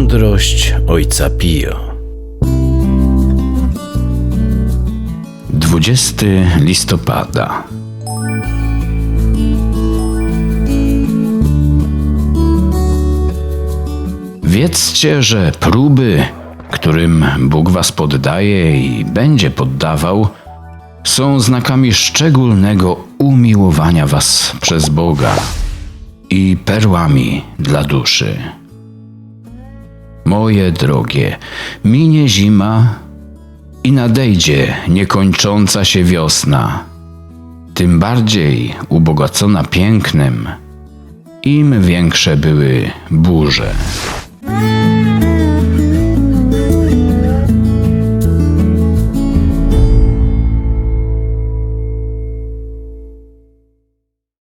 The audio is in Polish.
Mądrość ojca Pio. 20 listopada. Wiedzcie, że próby, którym Bóg was poddaje i będzie poddawał, są znakami szczególnego umiłowania was przez Boga i perłami dla duszy. Moje drogie, minie zima i nadejdzie niekończąca się wiosna, tym bardziej ubogacona pięknem, im większe były burze.